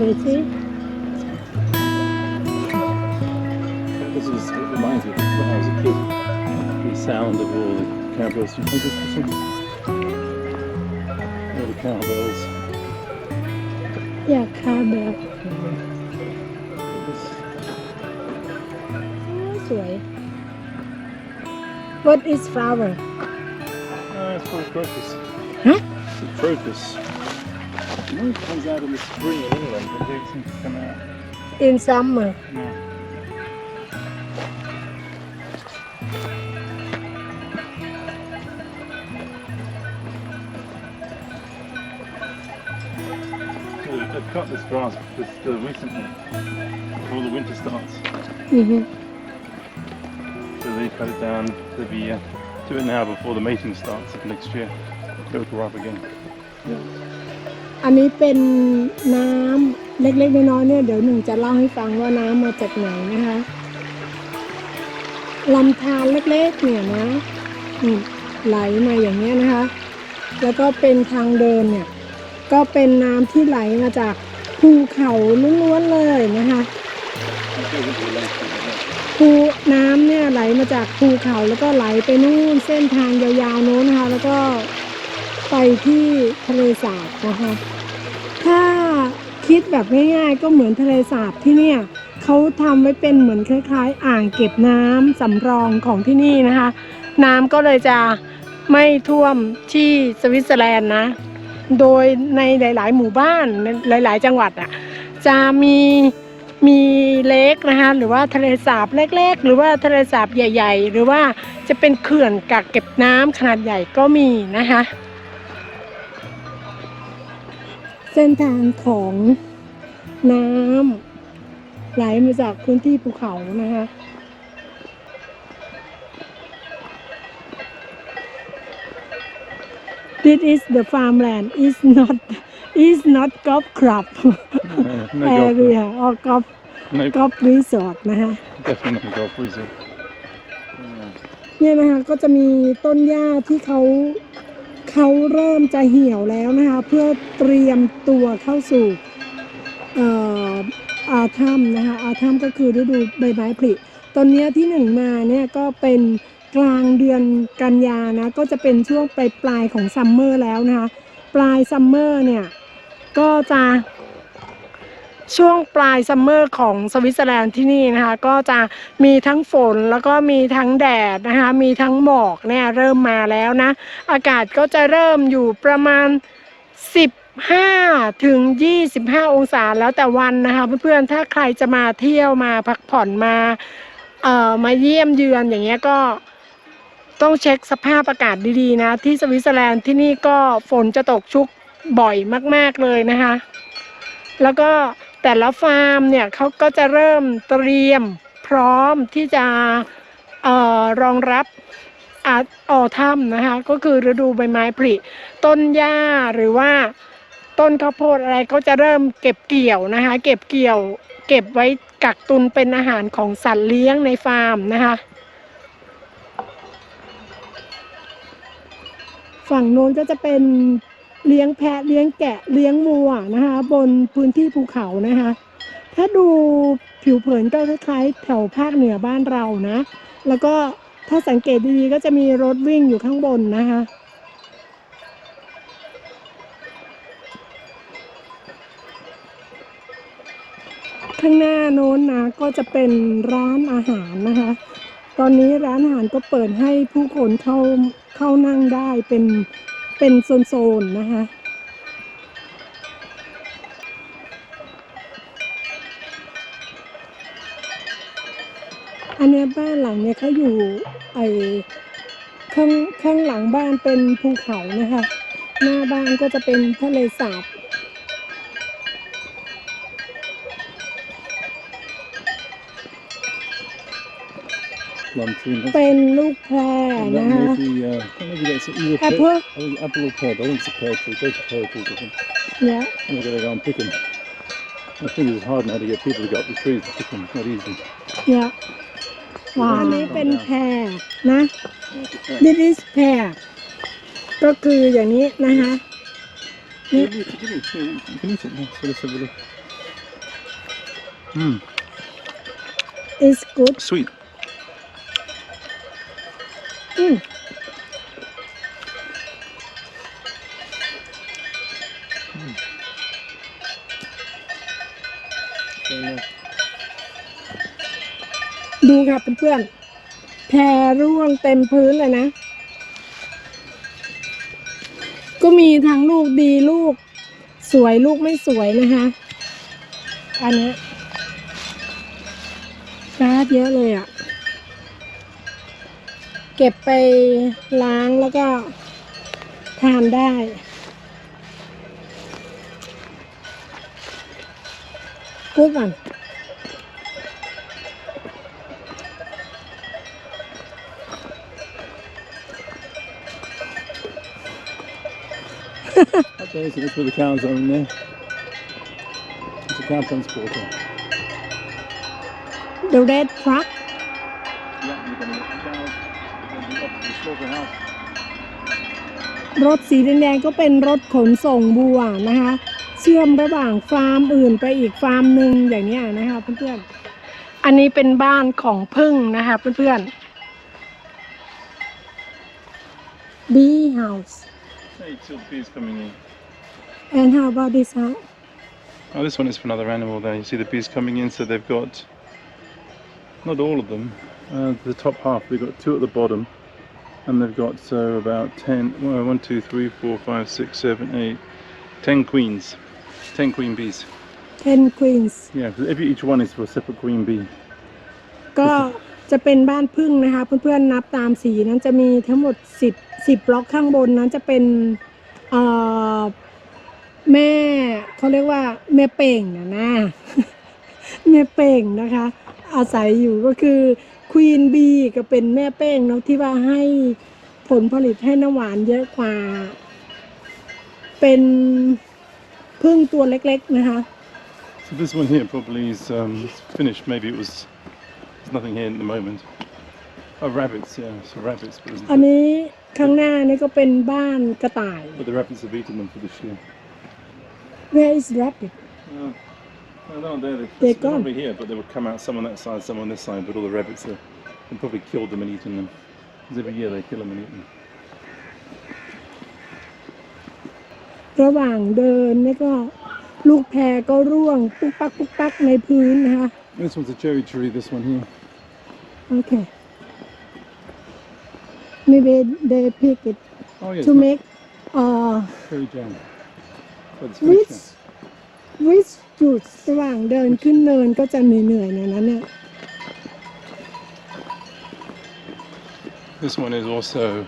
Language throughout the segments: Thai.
হয়েছে This is, it reminds me of when I was a kid. The sound of all the cowbells. You think it's All the cowbells. Yeah, cowbell. way. What is flower? Uh, it's called crocus. Huh? Crocus. It comes out in the spring in England, but they seem to come out. In summer. Yeah. So they've cut this grass just uh, recently before the winter starts. hmm So they cut it down. Be uh, do it now before the mating starts of next year. It'll grow up again. อันนี้เป็นน้ำเล็กๆน้อยๆเนี่ยเดี๋ยวหนึ่งจะเล่าให้ฟังว่าน้ำมาจากไหนนะคะลำธารเล็กๆเนี่ยนะไหลมาอย่างเงี้ยนะคะ แล้วก็เป็นทางเดินเนี่ย ก็เป็นน้ำที่ไหลมาจากภูเขาล้วนๆเลยนะคะภูน้ำเนี่ยไหลมาจากภูเขาแล้วก็ไหลไปนู่นเส้นทางยาวๆโน้นนะคะ แล้วก็ ไปที่ทะเลสาบนะคะถ้าคิดแบบง่ายๆ ก็เหมือนทะเลสาบที่เนี่ยเขาทำไว้เป็นเหมือนคล้ายๆ อ่างเก็บน้ำสำรองของที่นี่นะคะ น้ำก็เลยจะไม่ท่วมที่สวิตเซอร์แลนด์นะ โดยในหลาย ๆ หมู่บ้านในหลาย ๆ จังหวัดอะจะมีมีเลกนะคะหรือว่าทะเลสาบเล็ก ๆ หรือว่าทะเลสาบใหญ่ ๆ หรือว่าจะเป็นเขื่อนกักเก็บน้ำขนาดใหญ่ก็มีนะคะ เส้นทางของน้ำไหลมาจากพื้นที่ภูเขานะคะ This is the farmland is not is not golf club Uh, no golf. area or golf No, golf resort นะคะ definitely not golf resort. Yeah. เนี่ยนะคะก็จะมีต้นหญ้าที่เขา เขาเริ่มจะเหี่ยวแล้วนะคะเพื่อเตรียมตัวเข้าสู่อออาถ้ำนะคะอาธรรมก็คือฤดูใบไม้ผลิตอนนี้ที่หนึ่งมาเนี่ยก็เป็นกลางเดือนกันยานะก็จะเป็นช่วงปลายปลายของซัมเมอร์แล้วนะคะปลายซัมเมอร์เนี่ยก็จะ ช่วงปลายซัมเมอร์ของสวิตเซอร์แลนด์ที่นี่นะคะ ก็จะมีทั้งฝนแล้วก็มีทั้งแดดนะคะ มีทั้งหมอกเนี่ยเริ่มมาแล้วนะ อากาศก็จะเริ่มอยู่ประมาณ15ถึง 25 องศาแล้วแต่วันนะคะ เพื่อนๆ ถ้าใครจะมาเที่ยวมาพักผ่อนมาเอ่อมาเยี่ยมเยือนอย่างเงี้ยก็ต้องเช็คสภาพอากาศดีๆนะ ที่สวิตเซอร์แลนด์ที่นี่ก็ฝนจะตกชุกบ่อยมากๆเลยนะคะ แล้วก็ แต่ละฟาร์มเนี่ยเขาก็จะเริ่มเตรียมพร้อมที่จะออรองรับอออถ้ำนะคะก็คือฤดูใบไม้ผลิต้นหญ้าหรือว่าต้นข้าวโพดอะไรก็จะเริ่มเก็บเกี่ยวนะคะเก็บเกี่ยวเก็บไว้กักตุนเป็นอาหารของสัตว์เลี้ยงในฟาร์มนะคะฝั่งโน้นก็จะเป็น เลี้ยงแพะเลี้ยงแกะเลี้ยงวัวนะคะ บนพื้นที่ภูเขานะคะ ถ้าดูผิวเผินก็คล้ายๆแถวภาคเหนือบ้านเรานะ แล้วก็ถ้าสังเกตดีๆก็จะมีรถวิ่งอยู่ข้างบนนะคะข้างหน้าโน้นนะก็จะเป็นร้านอาหารนะคะ ตอนนี้ร้านอาหารก็เปิดให้ผู้คนเข้าเข้านั่งได้เป็น เป็นโซนๆนะคะ อันนี้บ้านหลังเนี่ยเขาอยู่ไอข้างข้างหลังบ้านเป็นภูเขานะคะ หน้าบ้านก็จะเป็นทะเลสาบ เป็นลูกแพร and นะ that คะ may be, uh, maybe that's either pear- Apple? I think apple or pear, but I think it's a pear tree. Both are pear trees, I think. เนี่ย And we've got to go and pick them. I think it's hard now to get people to go up the trees to pick them. It's not easy. เนี่ยว้าวอันนี้เป็นแพรนะ this is แพรก็คืออย่างนี้นะคะ Can you, can you, can you eat it? Yeah, so let's have a look. Mm, is good sweet. อืมดูค่ะเพื่อนๆแพรร่วงเต็มพื้นเลยนะ ก็มีทั้งลูกดีลูก สวยลูกไม่สวยนะคะ อันนี้ยการ์ดเยอะเลยอะ่ะ เก็บไปล้างแล้วก็ทานได้กูดก่อน Okay, so that's where the cows are in there. It's a cow transporter. the red truck Yeah, you're going to get the cows. They'll be off to the slaughterhouse. รถสีแดงๆก็เป็นรถขนส่งบัวนะคะ เชื่อมระหว่างฟาร์มอื่นไปอีกฟาร์มหนึ่งอย่างเนี้ยนะคะเพื่อนๆ อันนี้เป็นบ้านของพึ่งนะคะเพื่อนๆ bee house Hey, two bees coming in. and how about this house Oh, this one is for another animal there. You see the bees coming in, so they've got not all of them. Uh, the top half, they've got two at the bottom, and they've got so about ten. Well, one, two, three, four, five, six, seven, eight, ten queens, ten queen bees. ten queens Yeah, 'cause every each one is for a separate queen bee. ก็จะเป็นบ้านพึ่งนะคะ เพื่อนๆนับตามสีนั้นจะมีทั้งหมด 10 10บล็อกข้างบนนั้นจะเป็นเอ่อแม่เขาเรียกว่าแม่เป่งนะนะ แม่เป่งนะคะ อาศัยอยู่ก็คือควีนบีก็เป็นแม่เป้งเนาะที่ว่าให้ผลผลิตให้น้ำหวานเยอะกว่า เป็นพึ่งตัวเล็กๆนะคะ So this one here probably is um, it's finished. Maybe it was. There's nothing here at the moment. Oh, rabbits. Yeah, so rabbits. But, there's- อันนี้ข้างหน้านี่ก็เป็นบ้านกระต่าย but the rabbits have eaten them for this year. Where is rabbit No, no, they're not there. They're, They're they're gone. probably here, but they would come out some on that side, some on this side. But all the rabbits have have probably killed them and eaten them. Because every year they kill them and eat them. ระหว่างเดินนี่ก็ลูกแพรก็ร่วงปุ๊กปักปุ๊กปักในพื้นนะคะ This one's a cherry tree. This one here. โอเค maybe they pick it Oh yeah, to it's not make uh cherry jam. But it's which finished which จุดระหว่างเดินขึ้นเนินก็จะเหนื่อยๆหน่อยนะเนี่ย now. This one is also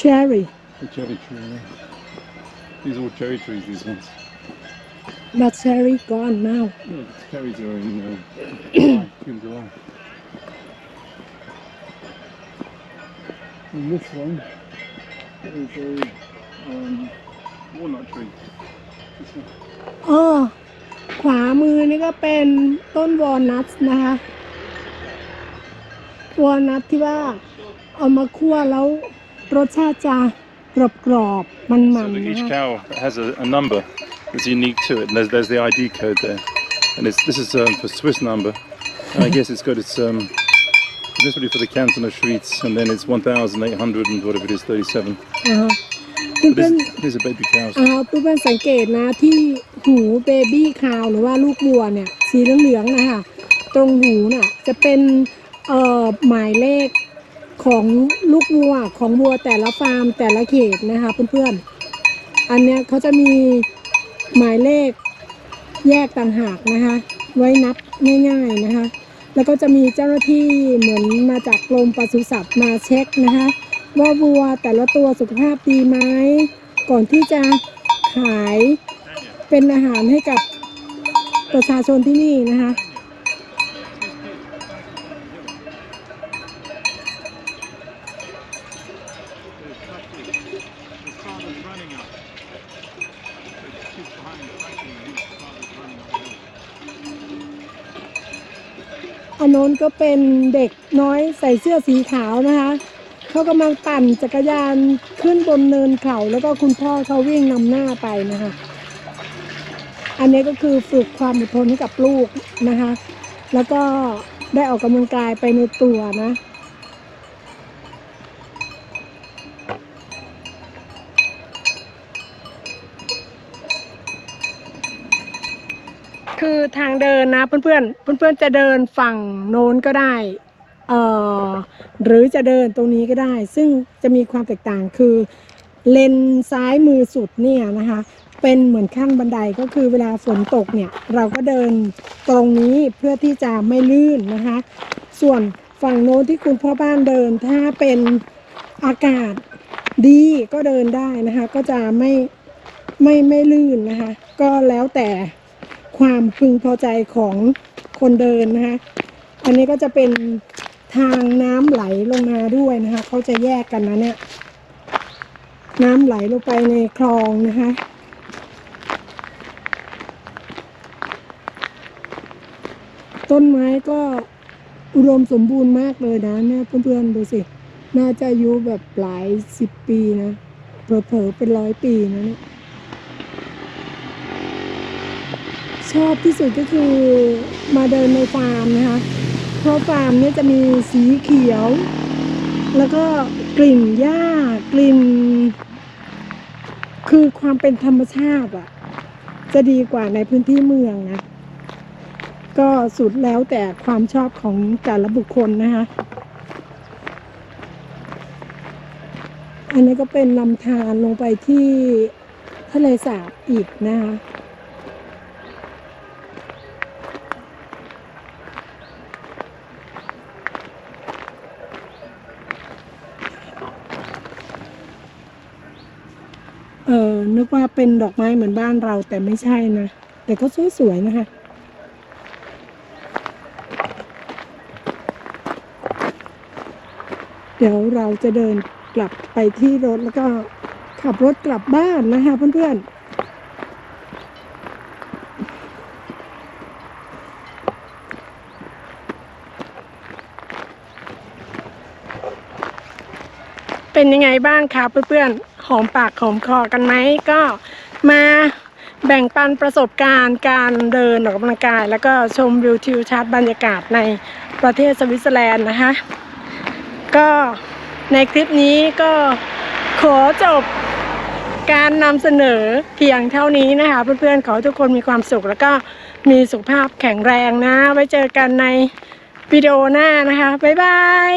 cherry a cherry tree. Yeah. These are all cherry trees. These ones. but cherry gone now Yeah, the cherries are in uh, July, June, July. And this one is a um, walnut tree. This one. อ๋อขวามือนี่ก็เป็นต้นวอลนัทนะคะวอลนัทที่ว่าเอามาคั่วแล้วรสชาติจะกรอบๆมัน So ๆ the, นะ each คะ cow has a, a number that's unique to it, and there's, there's the ID code there. And it's, this is um, for Swiss number. And I guess it's got its um, this would be for the canton of Schwyz, and then it's 1,800 and whatever it is, 37. อ่าฮะ But เพื่อน this, these are baby cows. ๆอ่าเพื่อนๆสังเกตนะที่หูเบบี้คาวหรือว่าลูกวัวเนี่ยสีเหลืองๆนะคะตรงหูน่ะจะเป็นเอ่อหมายเลขของลูกวัวของวัวแต่ละฟาร์มแต่ละเขตนะคะเพื่อนๆอันเนี้ยเขาจะมีหมายเลขแยกต่างหากนะคะไว้นับง่ายๆนะคะ แล้วก็จะมีเจ้าหน้าที่เหมือนมาจากกรมปศุสัตว์มาเช็คนะคะ ว่าวัวแต่ละตัวสุขภาพดีไหมก่อนที่จะขายเป็นอาหารให้กับประชาชนที่นี่นะคะอันโน้นก็เป็นเด็กน้อยใส่เสื้อสีขาวนะคะ เขากำลังปั่นจักรยานขึ้นบนเนินเขาแล้วก็คุณพ่อเขาวิ่งนำหน้าไปนะคะ อันนี้ก็คือฝึกความอดทนให้กับลูกนะคะ แล้วก็ได้ออกกำลังกายไปในตัวนะคือทางเดินนะเพื่อนๆเพื่อนๆจะเดินฝั่งโน้นก็ได้ เอ่อหรือจะเดินตรงนี้ก็ได้ ซึ่งจะมีความแตกต่างคือเลนซ้ายมือสุดเนี่ยนะคะเป็นเหมือนขั้นบันไดก็คือเวลาฝนตกเนี่ยเราก็เดินตรงนี้เพื่อที่จะไม่ลื่นนะคะ ส่วนฝั่งโน้นที่คุณพ่อบ้านเดินถ้าเป็นอากาศดีก็เดินได้นะคะ ก็จะไม่ไม่ไม่ลื่นนะคะ ก็แล้วแต่ความพึงพอใจของคนเดินนะคะ อันนี้ก็จะเป็น ทางน้ำไหลลงมาด้วยนะคะเขาจะแยกกันนะเนี่ย น้ำไหลลงไปในคลองนะคะต้นไม้ก็อุดมสมบูรณ์มากเลยนะเนี่ยเพื่อนๆดูสิ น่าจะอายุแบบหลายสิบปีนะเผลอๆเป็นร้อยปีนะเนี่ยชอบที่สุดก็คือมาเดินในฟาร์มนะคะ เพราะฟาร์มเนี่ยจะมีสีเขียว แล้วก็กลิ่นหญ้ากลิ่น คือความเป็นธรรมชาติอะจะดีกว่าในพื้นที่เมืองนะ ก็สุดแล้วแต่ความชอบของแต่ละบุคคลนะคะ อันนี้ก็เป็นลำธารลงไปที่ทะเลสาบอีกนะคะ ว่าเป็นดอกไม้เหมือนบ้านเราแต่ไม่ใช่นะ แต่ก็สวยๆนะคะเดี๋ยวเราจะเดินกลับไปที่รถแล้วก็ขับรถกลับบ้านนะคะเพื่อนๆ เป็นยังไงบ้างคะเพื่อนๆ หอมปากหอมคอกันไหมก็มาแบ่งปันประสบการณ์การเดินออกกำลังกาย แล้วก็ชมวิวทิวทัศน์บรรยากาศในประเทศสวิตเซอร์แลนด์นะคะ ก็ในคลิปนี้ก็ขอจบการนำเสนอเพียงเท่านี้นะคะ เพื่อนๆขอทุกคนมีความสุข แล้วก็มีสุขภาพแข็งแรงนะ ไว้เจอกันในวิดีโอหน้านะคะ บ๊ายบาย